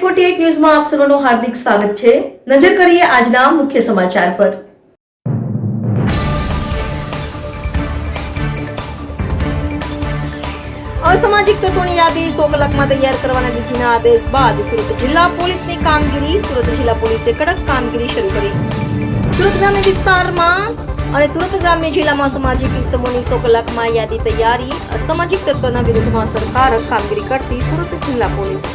Forty ન્યૂઝમાં આપ સર્વનું હાર્દિક સ્વાગત છે. નજર કરીએ આજના મુખ્ય સમાચાર પર. અસામાજિક તત્વોની યાદી સો કલાકમાં તૈયાર કરવાના ડીજીના આદેશ બાદ સુરત જિલ્લા પોલીસની કામગીરી, સુરત જિલ્લા પોલીસે કડક કામગીરી શરૂ કરી. સુરત ગ્રામ્ય વિસ્તારમાં અને સુરત ગ્રામ્ય જિલ્લામાં સામાજિક ઇસમોની સો કલાકમાં યાદી તૈયારી, અસામાજિક તત્વોના વિરુદ્ધમાં સરકાર કામગીરી કરતી સુરત જિલ્લા પોલીસ.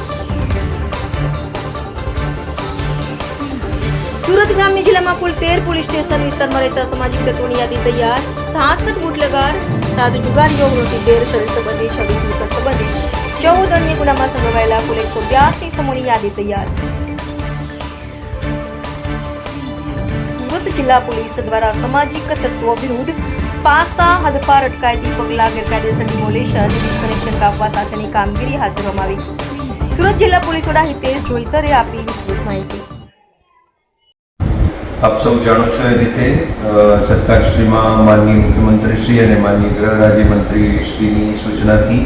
સુરત ગ્રામ્ય જિલ્લામાં કુલ તેર પોલીસ સ્ટેશન વિસ્તારમાં રહેતા સામાજિક તત્વોની યાદી તૈયાર. સાસઠ બુટલેગાર સાત જુગારીઓ તેર શરીર સંબંધી છવ્વીસ મિલકત સંબંધી ચૌદ અન્ય ગુનામાં સંડોવાયેલા કુલ એકસો બ્યાસી સમૂહની યાદી તૈયાર. સુરત જિલ્લા પોલીસ દ્વારા સામાજિક તત્વો વિરુદ્ધ પાસા, હદપાર, અટકાયતી પગલાં, ગેરકાયદેસર ડિમોલેશન કનેક્શન કાપવા સાથેની કામગીરી હાથ ધરવામાં આવી. સુરત જિલ્લા પોલીસ વડા હિતેશ જોઈસરે આપી વિસ્તૃત માહિતી. આપ સૌ જાણો છો એ રીતે સરકારશ્રીમાં માનનીય મુખ્યમંત્રીશ્રી અને માનનીય ગૃહ રાજ્યમંત્રીશ્રીની સૂચનાથી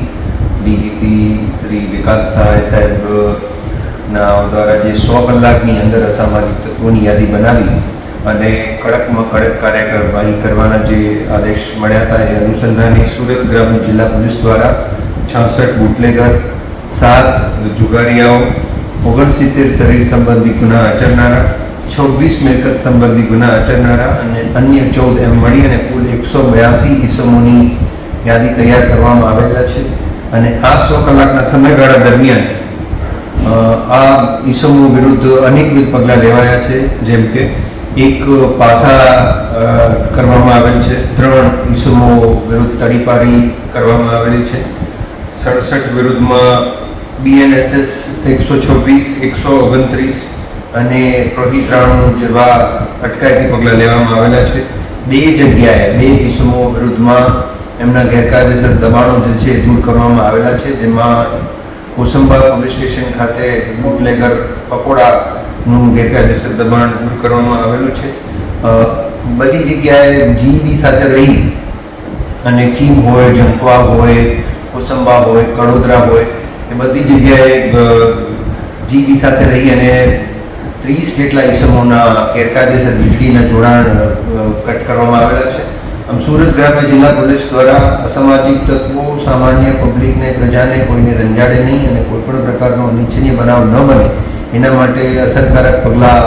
ડીજીપી શ્રી વિકાસ સહાય સાહેબના દ્વારા જે સો કલાકની અંદર અસામાજિક તત્વોની યાદી બનાવી અને કડકમાં કડક કાર્યવાહી કરવાના જે આદેશ મળ્યા હતા એ અનુસંધાને સુરત ગ્રામ્ય જિલ્લા પોલીસ દ્વારા છાસઠ બુટલેગર, સાત જુગારીયાઓ, ઓગણસિત્તેર શરીર સંબંધી ગુના આચરનારા છવ્વીસ મિલકત સંબંધી ગુના આચરનારા અને અન્ય ચૌદ એમ મળી અને કુલ એકસો બ્યાસી ઈસમોની યાદી તૈયાર કરવામાં આવેલા છે. અને આ સો કલાકના સમયગાળા દરમિયાન આ ઈસમો વિરુદ્ધ અનેકવિધ પગલાં લેવાયા છે. જેમ કે, એક પાસા કરવામાં આવેલ છે. ત્રણ ઈસમો વિરુદ્ધ તડીપારી કરવામાં આવેલી છે. સડસઠ વિરુદ્ધમાં બીએનએસએસ એકસો છવ્વીસ, એકસો ઓગણત્રીસ અને રોહિત્રાણુ જેવા અટકાયતી પગલાં લેવામાં આવેલા છે. બે જગ્યાએ, બે ઈસમો વિરુદ્ધમાં એમના ગેરકાયદેસર દબાણો જે છે દૂર કરવામાં આવેલા છે, જેમાં કોસંબા પોલીસ સ્ટેશન ખાતે બુટલેગર પકોડાનું ગેરકાયદેસર દબાણ દૂર કરવામાં આવેલું છે. બધી જગ્યાએ જીબી સાથે રહી અને કીમ હોય, જંખવા હોય, કોસંબા હોય, કડોદરા હોય, એ બધી જગ્યાએ જીબી સાથે રહી અને ત્રીસ જેટલા ઈસમોના ગેરકાયદેસર વીજળીના જોડાણ કટ કરવામાં આવેલા છે. આમ સુરત ગ્રામ્ય જિલ્લા પોલીસ દ્વારા અસામાજિક તત્વો, સામાન્ય પબ્લિકને, પ્રજાને કોઈને રંજાડે નહીં અને કોઈપણ પ્રકારનો અનિચ્છનીય બનાવ ન બને, એના માટે અસરકારક પગલાં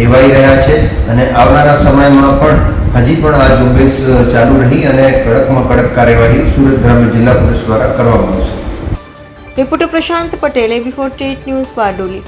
લેવાઈ રહ્યા છે. અને આવનારા સમયમાં પણ હજી પણ આ ઝુંબેશ ચાલુ રહી અને કડકમાં કડક કાર્યવાહી સુરત ગ્રામ્ય જિલ્લા પોલીસ દ્વારા કરવામાં આવશે. Reporter Prashant Patel, AB forty news Bardoli.